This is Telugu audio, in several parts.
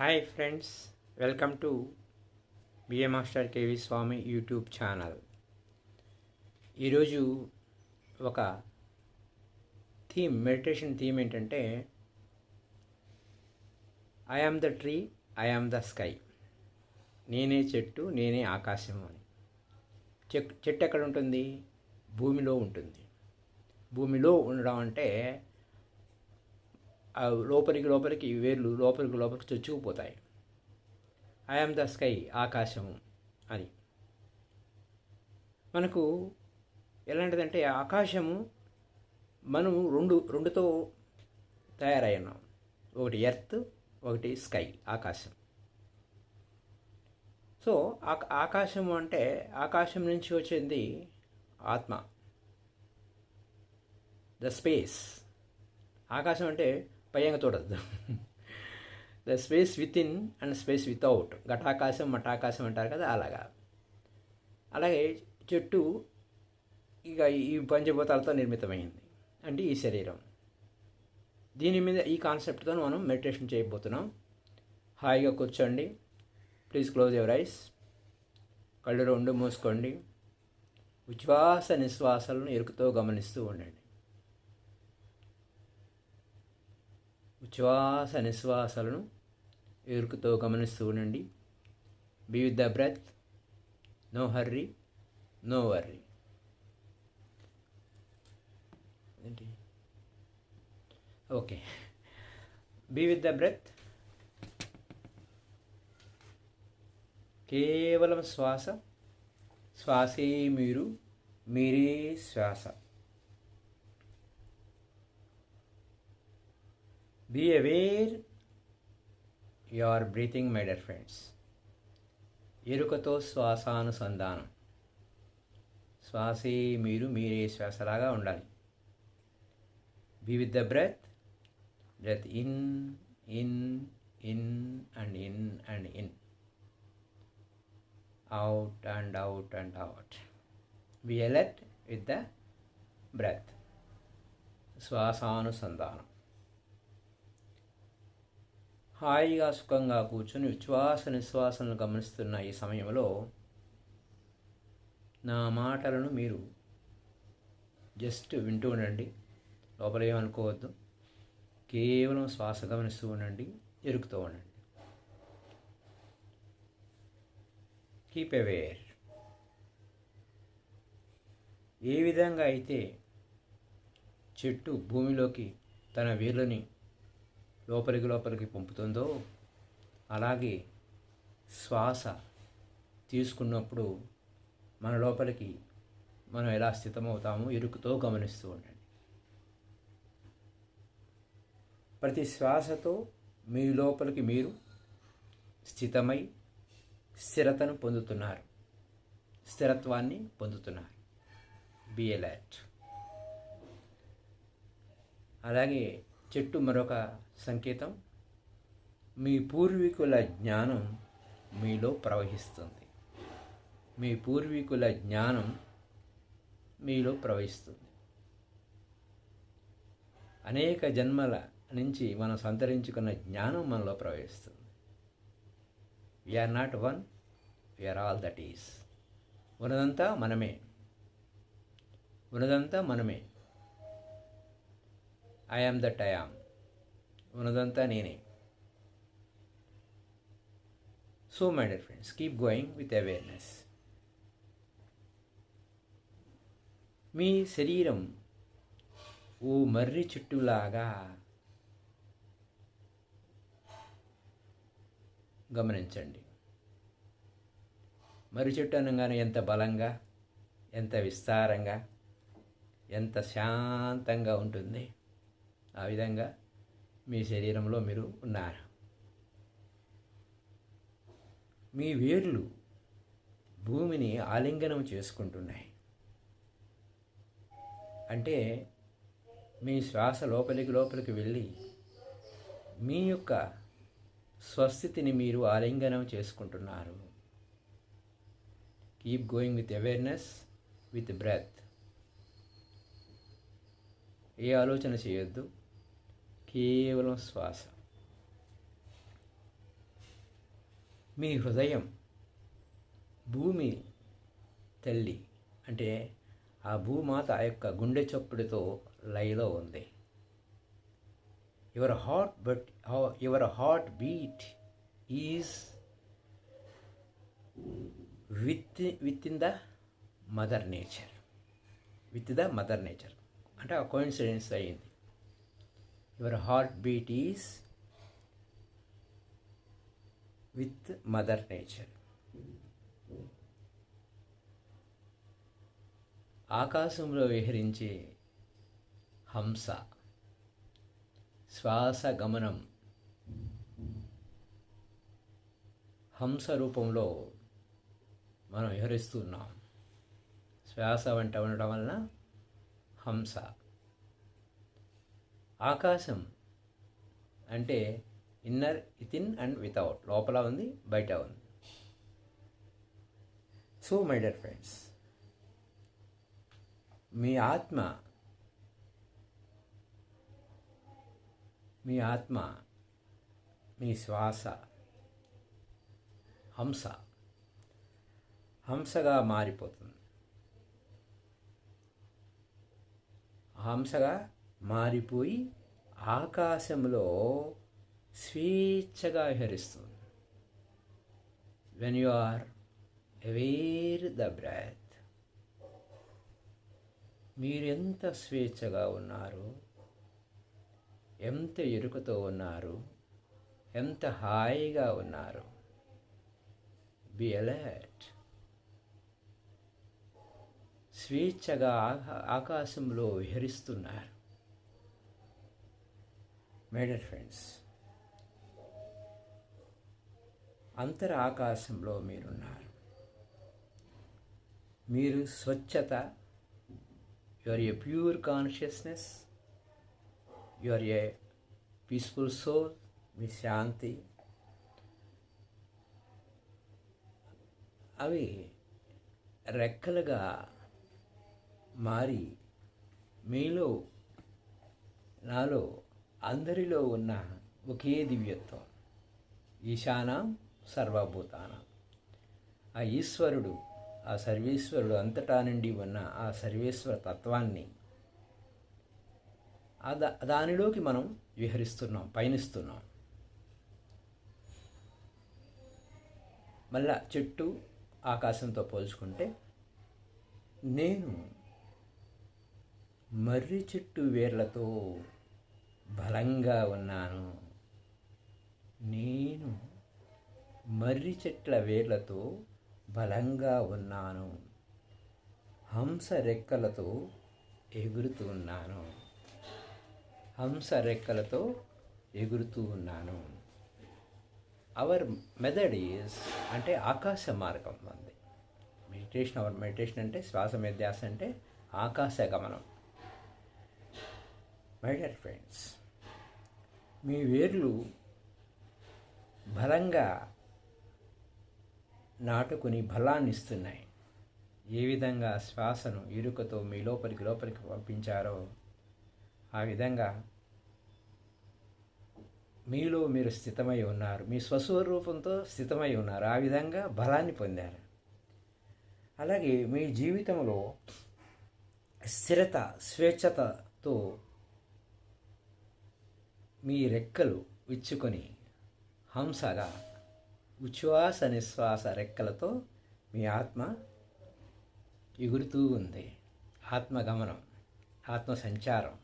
Hi friends welcome to BA master KV Swami YouTube channel ఈరోజు ఒక థీమ్ మెడిటేషన్ థీమ్ ఏంటంటే I am the tree I am the sky నేనే చెట్టు నేనే ఆకాశం అని. చెట్టు ఎక్కడ ఉంటుంది? భూమిలో ఉంటుంది. భూమిలో ఉండడం అంటే లోపలికి లోపలికి వేర్లు లోపలికి లోపలికి చొచ్చుకుపోతాయి. ఐఎమ్ ద స్కై ఆకాశము అని. మనకు ఎలాంటిదంటే ఆకాశము మనము రెండు రెండుతో తయారయ్యాం ఒకటి ఎర్త్ ఒకటి స్కై ఆకాశం. సో ఆకాశం అంటే ఆకాశం నుంచి వచ్చింది ఆత్మ. ద స్పేస్ ఆకాశం అంటే పయ్యంగా చూడద్దు the space within and space without ఘటాకాశం మఠాకాశం అంటారు కదా అలాగా. అలాగే చెట్టు ఇక ఈ పంచభూతాలతో నిర్మితమైంది. అంటే ఈ శరీరం. దీని మీద ఈ కాన్సెప్ట్తో మనం మెడిటేషన్ చేయబోతున్నాం. హాయిగా కూర్చోండి. Please close ever eyes. కళ్ళు రెండు మూసుకోండి. ఉచ్ఛ్వాస నిశ్వాసాలను ఎరుకుతో గమనిస్తూ ఉండండి. ఉచ్ఛ్వాస నిశ్వాసాలను ఎరుకుతో గమనిస్తూ ఉండండి. Be with the breath no hurry no worry. ఏంటి? Okay. Be with the breath కేవలం శ్వాస శ్వాసే మీరు మీరే శ్వాస. Be aware your breathing my dear friends ఎరుకతో శ్వాసానుసంధానం. శ్వాసే మీరు మీరే శ్వాసలాగా ఉండాలి. Be with the breath breath in in in and in and in out and out and out be alert with the breath శ్వాసానుసంధానం. హాయిగా సుఖంగా కూర్చొని ఉచ్ఛ్వాస నిశ్వాసలను గమనిస్తున్న ఈ సమయంలో నా మాటలను మీరు జస్ట్ వింటూ ఉండండి. లోపల ఏమనుకోవద్దు కేవలం శ్వాస గమనిస్తూ ఉండండి. ఎరుకుతూ ఉండండి. Keep aware. ఏ విధంగా అయితే చెట్టు భూమిలోకి తన వేర్లని లోపలికి లోపలికి పంపుతుందో అలాగే శ్వాస తీసుకున్నప్పుడు మన లోపలికి మనం ఎలా స్థితమవుతామో ఇరుకుతో గమనిస్తూ ఉండండి. ప్రతి శ్వాసతో మీ లోపలికి మీరు స్థితమై స్థిరతను పొందుతున్నారు. స్థిరత్వాన్ని పొందుతున్నారు. బి అలాగే చెట్టు మరొక సంకేతం. మీ పూర్వీకుల జ్ఞానం మీలో ప్రవహిస్తుంది. మీ పూర్వీకుల జ్ఞానం మీలో ప్రవహిస్తుంది. అనేక జన్మల నుంచి మనం సంతరించుకున్న జ్ఞానం మనలో ప్రవహిస్తుంది. We are not one we are all that is ఉన్నదంతా మనమే. ఉన్నదంతా మనమే. I am that I am ఉన్నదంతా నేనే. So my dear friends keep going with awareness మీ శరీరం ఓ మర్రి చుట్టులాగా గమనించండి. మర్రి చెట్టు అనగానే ఎంత బలంగా ఎంత విస్తారంగా ఎంత శాంతంగా ఉంటుంది. ఆ విధంగా మీ శరీరంలో మీరు ఉన్నారు. మీ వేర్లు భూమిని ఆలింగనం చేసుకుంటున్నాయి. అంటే మీ శ్వాస లోపలికి లోపలికి వెళ్ళి మీ యొక్క స్వస్థితిని మీరు ఆలింగనం చేసుకుంటున్నారు. Keep going with awareness with breath ఏ ఆలోచన చేయొద్దు. కేవలం శ్వాస మీ హృదయం భూమి తల్లి అంటే ఆ భూమాత ఆ యొక్క గుండె చప్పుడుతో లయలో ఉంది. Your heart but your heart beat is with with in the mother nature with the mother nature అంటే ఆ కోయిన్సిడెన్స్ అయింది your heart beat is with mother nature ఆకాశంలో విహరించే హంస శ్వాస గమనం హంస రూపంలో మనం విహరిస్తున్నాం శ్వాస వెంట ఉండడం వలన హంస ఆకాశం అంటే ఇన్నర్ ఇతిన్ అండ్ వితౌట్. లోపల ఉంది బయట ఉంది. సో మై డియర్ ఫ్రెండ్స్ మీ ఆత్మ మీ ఆత్మ మీ శ్వాస హంస హంసగా మారిపోతుంది. హంసగా మారిపోయి ఆకాశంలో స్వేచ్ఛగా విహరిస్తుంది. When you are aware the breath మీరు ఎంత స్వేచ్ఛగా ఉన్నారు ఎంత ఎరుకతో ఉన్నారు ఎంత హాయిగా ఉన్నారు బి అలర్ట్ స్వేచ్ఛగా ఆకాశంలో విహరిస్తున్నారు. మేడర్ ఫ్రెండ్స్ అంతర ఆకాశంలో మీరున్నారు. మీరు స్వచ్ఛత you're a pure consciousness you're a peaceful soul మీ శాంతి. అవి రెక్కలుగా మారి మీలో నాలో అందరిలో ఉన్న ఒకే దివ్యత్వం ఈశానం సర్వభూతానం. ఆ ఈశ్వరుడు ఆ సర్వేశ్వరుడు అంతటా నుండి ఉన్న ఆ సర్వేశ్వర తత్వాన్ని ఆ దా దానిలోకి మనం విహరిస్తున్నాం పయనిస్తున్నాం. మళ్ళా చెట్టు ఆకాశంతో పోల్చుకుంటే నేను మర్రి చెట్టు వేర్లతో బలంగా ఉన్నాను. నేను మర్రి చెట్ల వేర్లతో బలంగా ఉన్నాను. హంస రెక్కలతో ఎగురుతూ ఉన్నాను. హంస రెక్కలతో ఎగురుతూ ఉన్నాను. అవర్ మెథడ్ ఈజ్ అంటే ఆకాశ మార్గం ఉంది మెడిటేషన్ అవర్ మెడిటేషన్ అంటే శ్వాస మీద ధ్యాస అంటే ఆకాశ గమనం. మై డియర్ ఫ్రెండ్స్ మీ వేర్లు బలంగా నాటుకుని బలాన్ని ఇస్తున్నాయి ఏ విధంగా శ్వాసను ఇరుకతో మీ లోపలికి లోపలికి పంపించారో ఆ విధంగా మీలో మీరు స్థితమై ఉన్నారు. మీ స్వస్వరూపంతో స్థితమై ఉన్నారు. ఆ విధంగా బలాన్ని పొందారు. అలాగే మీ జీవితంలో స్థిరత స్వేచ్ఛతతో మీ రెక్కలు విచ్చుకొని హంసగా ఉచ్ఛ్వాస నిశ్వాస రెక్కలతో మీ ఆత్మ ఎగురుతూ ఉంది. ఆత్మగమనం ఆత్మ సంచారం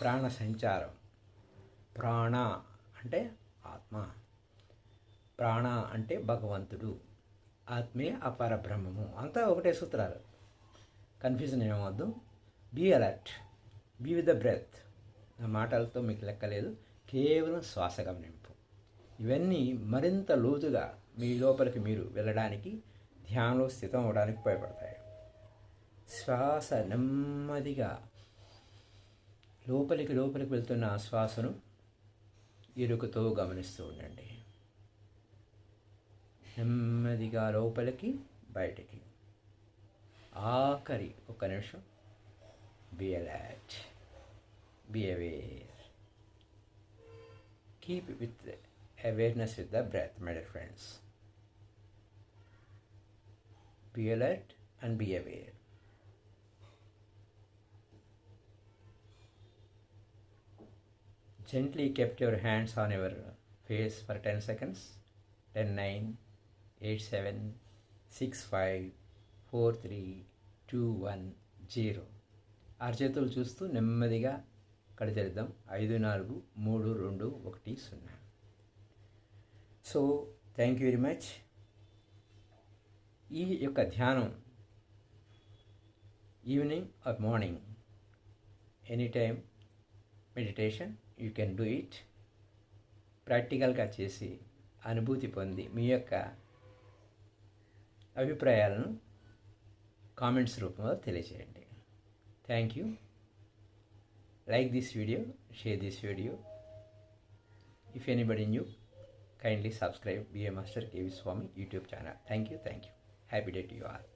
ప్రాణ సంచారం ప్రాణ అంటే ఆత్మ. ప్రాణ అంటే భగవంతుడు ఆత్మే అపర బ్రహ్మము. అంతా ఒకటే సూత్రాలు. Confusion ఏమవద్దు be alert. Be with the breath. నా మాటలతో మీకు లెక్కలేదు కేవలం శ్వాస గమనింపు ఇవన్నీ మరింత లోతుగా మీ లోపలికి మీరు వెళ్ళడానికి ధ్యానంలో స్థితం అవడానికి ఉపయోగపడతాయి. శ్వాస నెమ్మదిగా లోపలికి లోపలికి వెళ్తున్న ఆ శ్వాసను ఇరుకుతో గమనిస్తూ ఉండండి. నెమ్మదిగా లోపలికి బయటికి. ఆఖరి ఒక నిమిషం. Be alert be aware keep with awareness with the breath my dear friends Be alert and be aware. Gently kept your hands on your face for 10 seconds. 10, 9, 8, 7, 6, 5, 4, 3, 2, 1, 0. అరచేతులు చూస్తూ నెమ్మదిగా కడితెరిద్దాం ఐదు నాలుగు మూడు రెండు ఒకటి సున్నా. So thank you very much ఈ యొక్క ధ్యానం evening or morning any time meditation you can do it ప్రాక్టికల్గా చేసి అనుభూతి పొంది మీ యొక్క అభిప్రాయాలను కామెంట్స్ రూపంలో తెలియజేయండి thank you like this video share this video. If anybody new kindly subscribe. Be a master kv swami youtube channel. Thank you thank you. Happy day to you all.